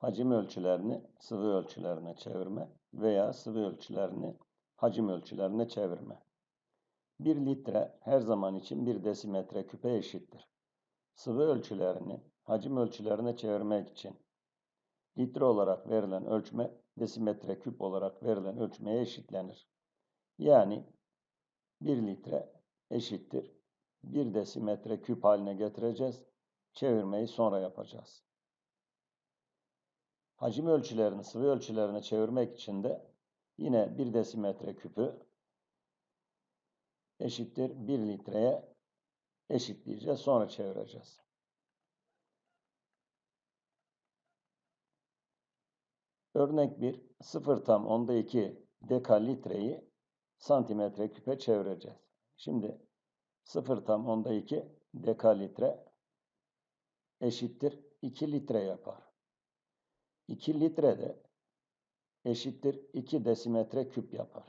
hacim ölçülerini sıvı ölçülerine çevirme veya sıvı ölçülerini hacim ölçülerine çevirme. 1 litre her zaman için 1 desimetre küpe eşittir. Sıvı ölçülerini hacim ölçülerine çevirmek için litre olarak verilen ölçme desimetre küp olarak verilen ölçmeye eşitlenir. Yani 1 litre eşittir 1 desimetre küp haline getireceğiz. Çevirmeyi sonra yapacağız. Hacim ölçülerini sıvı ölçülerine çevirmek için de yine 1 desimetre küpü eşittir 1 litreye eşitleyeceğiz. Sonra çevireceğiz. Örnek 1. 0 tam onda 2 dekalitreyi santimetre küpe çevireceğiz. Şimdi 0 tam onda 2 dekalitre eşittir 2 litre yapar. 2 litre de eşittir 2 desimetre küp yapar.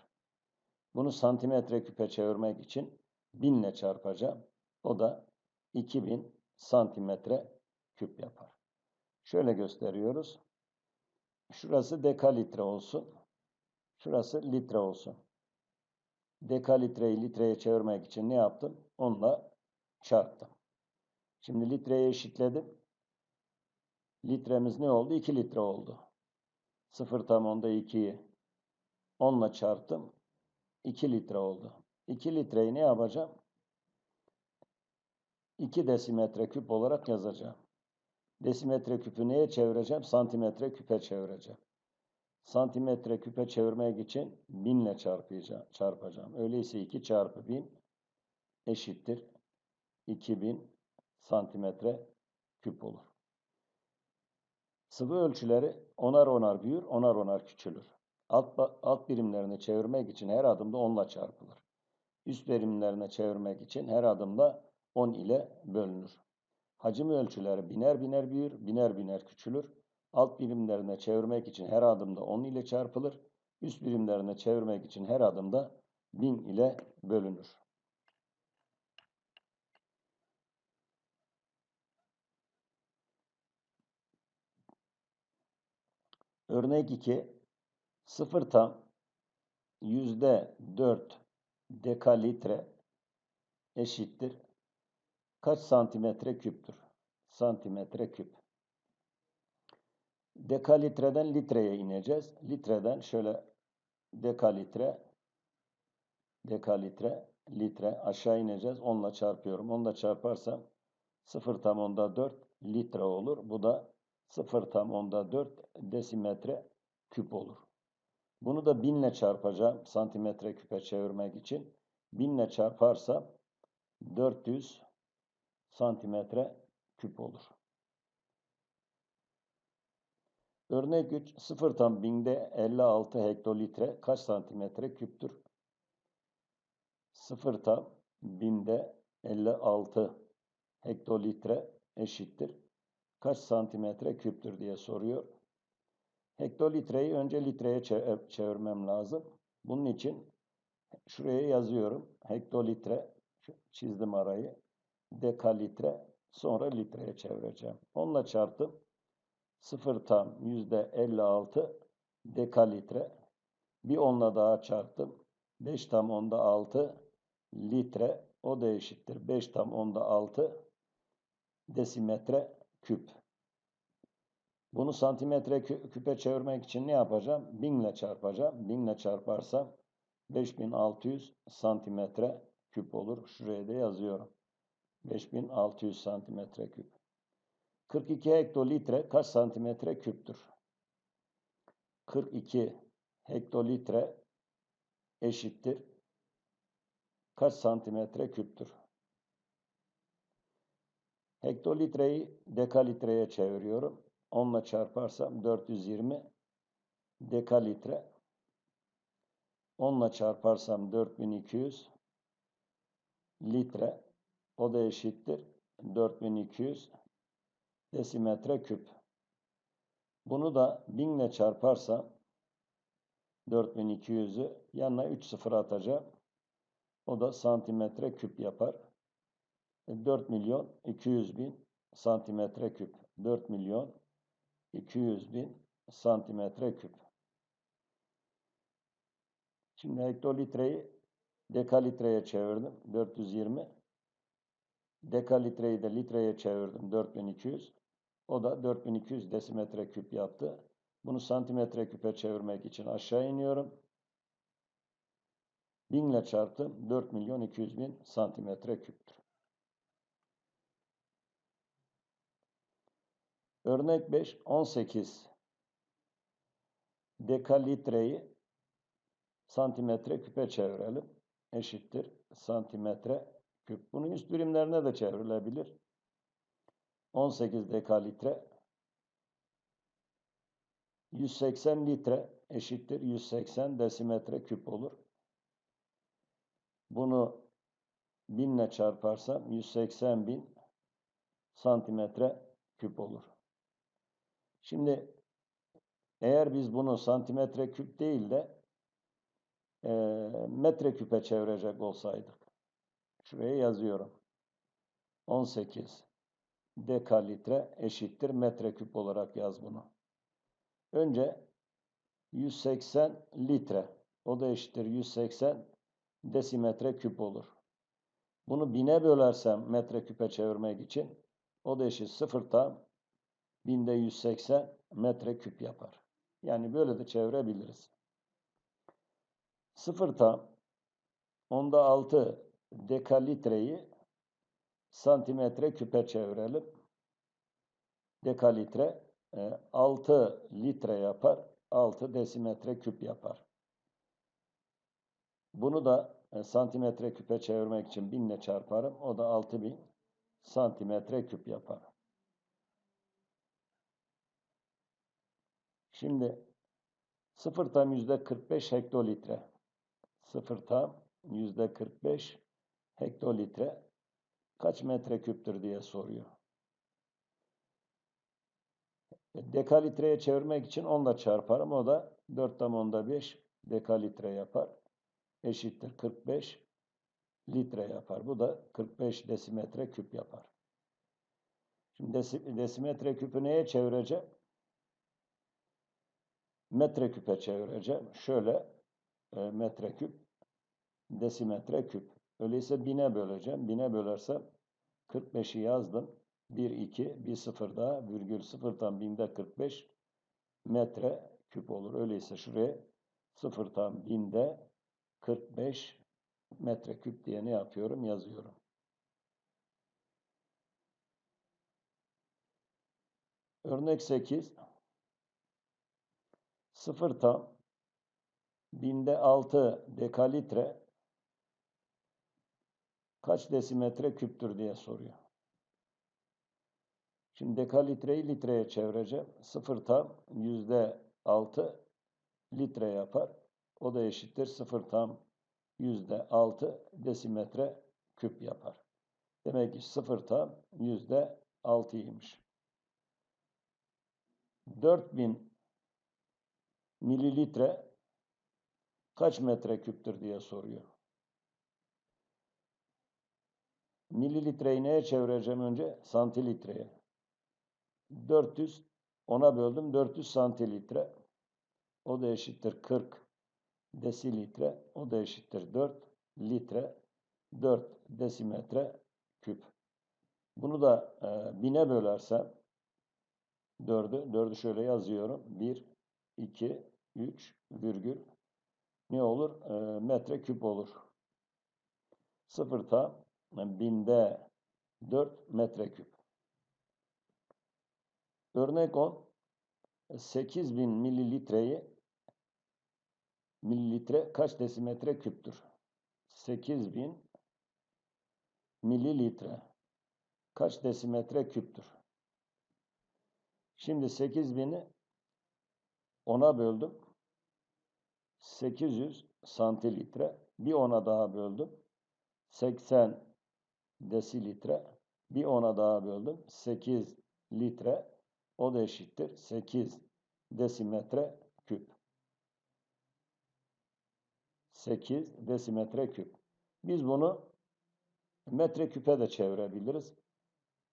Bunu santimetre küpe çevirmek için 1000 ile çarpacağım. O da 2000 santimetre küp yapar. Şöyle gösteriyoruz. Şurası dekalitre olsun. Şurası litre olsun. Dekalitreyi litreye çevirmek için ne yaptım? Onunla çarptım. Şimdi litreye eşitledim. Litremiz ne oldu? 2 litre oldu. 0 tam onda 2'yi 10 ile çarptım. 2 litre oldu. 2 litreyi ne yapacağım? 2 desimetre küp olarak yazacağım. Desimetre küpü neye çevireceğim? Santimetre küpe çevireceğim. Santimetre küpe çevirmek için 1000 ile çarpacağım. Öyleyse 2 çarpı 1000 eşittir 2000 santimetre küp olur. Sıvı ölçüleri onar onar büyür, onar onar küçülür. Alt, alt birimlerini çevirmek için her adımda 10 ile çarpılır. Üst birimlerine çevirmek için her adımda 10 ile bölünür. Hacim ölçüleri biner biner büyür, biner biner küçülür. Alt birimlerine çevirmek için her adımda 10 ile çarpılır. Üst birimlerine çevirmek için her adımda 1000 ile bölünür. Örnek 2. 0 tam yüzde 4 dekalitre eşittir. Kaç santimetre küptür? Santimetre küp. Dekalitreden litreye ineceğiz. Litreden şöyle dekalitre dekalitre litre aşağı ineceğiz. 10 ile çarpıyorum. 10 ile çarparsam 0 tam onda 4 litre olur. Bu da 0 tam onda 4 desimetre küp olur. Bunu da 1000 ile çarpacağım santimetre küpe çevirmek için. 1000 ile çarparsam 400 santimetre küp olur. Örnek 3, 0 tam binde 56 hektolitre kaç santimetre küptür? 0 tam binde 56 hektolitre eşittir. Kaç santimetre küptür diye soruyor. Hektolitreyi önce litreye çevirmem lazım. Bunun için şuraya yazıyorum. Hektolitre, çizdim arayı. Dekalitre, sonra litreye çevireceğim. Onunla çarptım. 0 tam yüzde 56 dekalitre. Bir onla daha çarptım. 5 tam onda 6 litre. O da eşittir. 5 tam onda 6 desimetre küp. Bunu santimetre küpe çevirmek için ne yapacağım? 1000 ile çarpacağım. 1000 ile çarparsam 5600 santimetre küp olur. Şuraya da yazıyorum. 5600 santimetre küp. 42 hektolitre kaç santimetre küptür? 42 hektolitre eşittir. Kaç santimetre küptür? Hektolitreyi dekalitreye çeviriyorum. 10 ile çarparsam 420 dekalitre. 10 ile çarparsam 4200 litre. O da eşittir 4200 desimetre küp. Bunu da 1000 ile çarparsam 4200'ü yanına 3 sıfır atacağım. O da santimetre küp yapar. 4 e, milyon 200 bin santimetre küp. 4 milyon 200 bin santimetre küp. Şimdi hektolitreyi dekalitreye çevirdim. 420. Dekalitreyi de litreye çevirdim. 4200. O da 4200 desimetre küp yaptı. Bunu santimetre küpe çevirmek için aşağı iniyorum. 1000 ile çarptım. 4 milyon 200 bin santimetre küptür. Örnek 5, 18 dekalitreyi santimetre küpe çevirelim. Eşittir santimetre küp. Bunun üst birimlerine de çevrilebilir. 18 dekalitre 180 litre eşittir 180 desimetre küp olur. Bunu 1000 ile çarparsam 180 bin santimetre küp olur. Şimdi eğer biz bunu santimetre küp değil de e, metre küpe çevirecek olsaydık. Şuraya yazıyorum. 18 dekalitre eşittir metreküp olarak yaz bunu. Önce 180 litre. O da eşittir 180 desimetre küp olur. Bunu bine bölersem metreküpe çevirmek için o da eşit 0 tam binde 180 metreküp yapar. Yani böyle de çevirebiliriz. 0 tam onda 6 dekalitreyi santimetre küpe çevirelim. Dekalitre 6 e, litre yapar. 6 desimetre küp yapar. Bunu da e, santimetre küpe çevirmek için 1000 ile çarparım. O da 6000 santimetre küp yapar. Şimdi 0 tam %45 hektolitre. 0 tam %45 hektolitre kaç metreküptür diye soruyor. Dekalitreye çevirmek için 10 ile çarparım. O da 4 tam onda 5 dekalitre yapar. Eşittir 45 litre yapar. Bu da 45 desimetre küp yapar. Şimdi desimetre küpü neye çevireceğim? Metre küpe çevireceğim. Şöyle e, metre küp, desimetre küp. Öyleyse bine böleceğim. Bine bölersem 45'i yazdım. 1, 2, bir sıfır daha virgül sıfırdan binde 45 metre küp olur. Öyleyse şuraya sıfırdan binde 45 metre küp diye ne yapıyorum? Yazıyorum. Örnek 8 sıfır tam binde 6 dekalitre kaç desimetre küptür diye soruyor. Şimdi dekalitreyi litreye çevireceğim. Sıfır tam yüzde altı litre yapar. O da eşittir sıfır tam yüzde altı desimetre küp yapar. Demek ki sıfır tam yüzde altıymış. 4000 mililitre kaç metre küptür diye soruyor. Mililitreyi neye çevireceğim önce? Santilitreye. 400 ona böldüm 400 santilitre. O da eşittir 40 desilitre. O da eşittir 4 litre. 4 desimetre küp. Bunu da e, bine bölersem 4'ü 4'ü şöyle yazıyorum. 1 2 3 virgül ne olur? E, metre küp olur. Sıfırta binde 4 metreküp. Örnek 10. 8000 mililitreyi mililitre kaç desimetre küptür? 8000 mililitre kaç desimetre küptür? Şimdi 8000'i 10'a böldüm. 800 santilitre. Bir 10'a daha böldüm. 80 desilitre. Bir ona daha böldüm. 8 litre. O da eşittir. 8 desimetre küp. 8 desimetre küp. Biz bunu metre küpe de çevirebiliriz.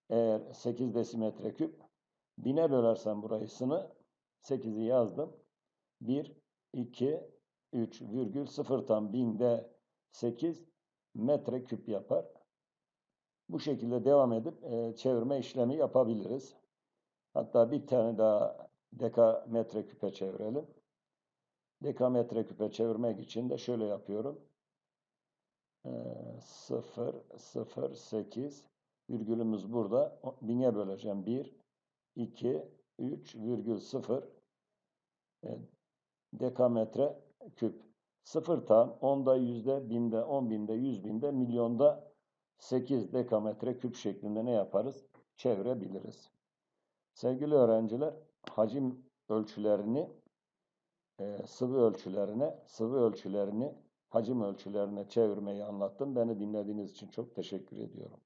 Eğer 8 desimetre küp Bine bölersem burayısını 8'i yazdım. 1, 2, 3 virgül sıfırdan binde 8 metreküp yapar. Bu şekilde devam edip e, çevirme işlemi yapabiliriz. Hatta bir tane daha dekametre küpe çevirelim. Dekametre küpe çevirmek için de şöyle yapıyorum. E, 0, 0, 8 virgülümüz burada. Bine böleceğim. 1, 2, 3 virgül 0 e, dekametre küp. Sıfırtan, onda, yüzde, binde, on binde, yüz binde, milyonda 8 dekametre küp şeklinde ne yaparız? Çevirebiliriz. Sevgili öğrenciler, hacim ölçülerini e, sıvı ölçülerine, sıvı ölçülerini hacim ölçülerine çevirmeyi anlattım. Beni dinlediğiniz için çok teşekkür ediyorum.